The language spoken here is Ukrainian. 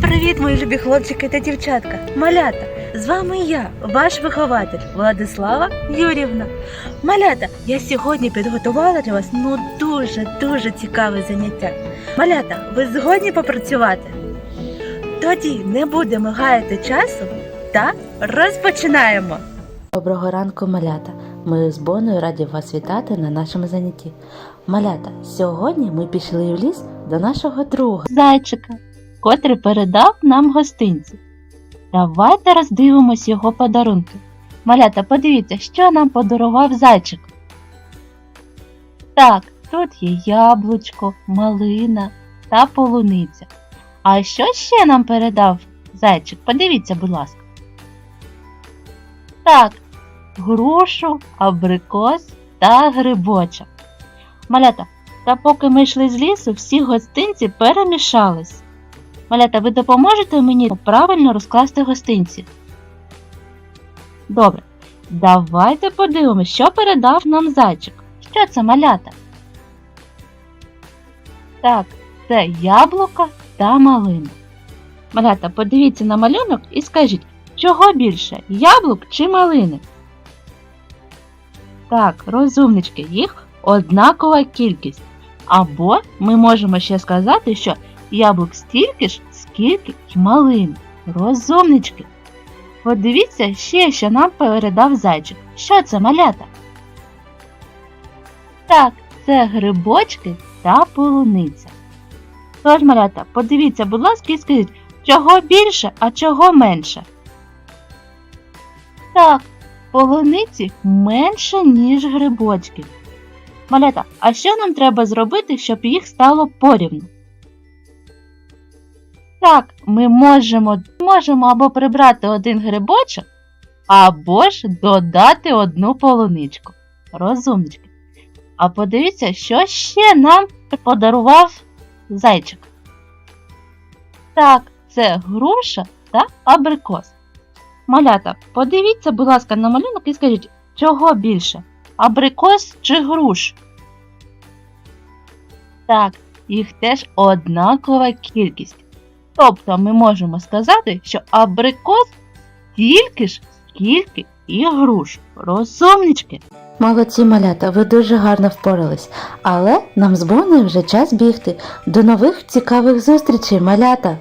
Привіт, мої любі хлопчики та дівчатка, малята! З вами я, ваш вихователь Владислава Юрівна. Малята, я сьогодні підготувала для вас ну дуже дуже цікаве заняття. Малята, ви згодні попрацювати? Тоді не будемо гаяти часу та розпочинаємо. Доброго ранку, малята! Ми з Боною раді вас вітати на нашому занятті. Малята, сьогодні ми пішли в ліс до нашого друга зайчика, котрий передав нам гостинці. Давайте роздивимось його подарунки. Малята, подивіться, що нам подарував зайчик. Так, тут є яблучко, малина та полуниця. А що ще нам передав зайчик? Подивіться, будь ласка. Так, грушу, абрикос та грибочок. Малята, та поки ми йшли з лісу, всі гостинці перемішались. Малята, ви допоможете мені правильно розкласти гостинці? Добре. Давайте подивимось, що передав нам зайчик. Що це малята? Так, це яблуко та малина. Малята, подивіться на малюнок і скажіть, чого більше, яблук чи малини? Так, розумнички, їх однакова кількість. Або ми можемо ще сказати, що яблук стільки ж, скільки й малин. Розумнички. Подивіться ще, що нам передав зайчик. Що це малята? Так, це грибочки та полуниця. Тож, малята, подивіться, будь ласка, і скажіть, чого більше, а чого менше? Так, полуниці менше, ніж грибочки. Малята, а що нам треба зробити, щоб їх стало порівну? Так, ми можемо, можемо або прибрати один грибочок, або ж додати одну полуничку. Розумнички. А подивіться, що ще нам подарував зайчик. Так, це груша та абрикос. Малята, подивіться, будь ласка, на малюнок і скажіть, чого більше? Абрикос чи груш? Так, їх теж однакова кількість. Тобто ми можемо сказати, що абрикос тільки ж, скільки і груш. Розумнички. Молодці малята, ви дуже гарно впорались, але нам з Боною вже час бігти. До нових цікавих зустрічей, малята!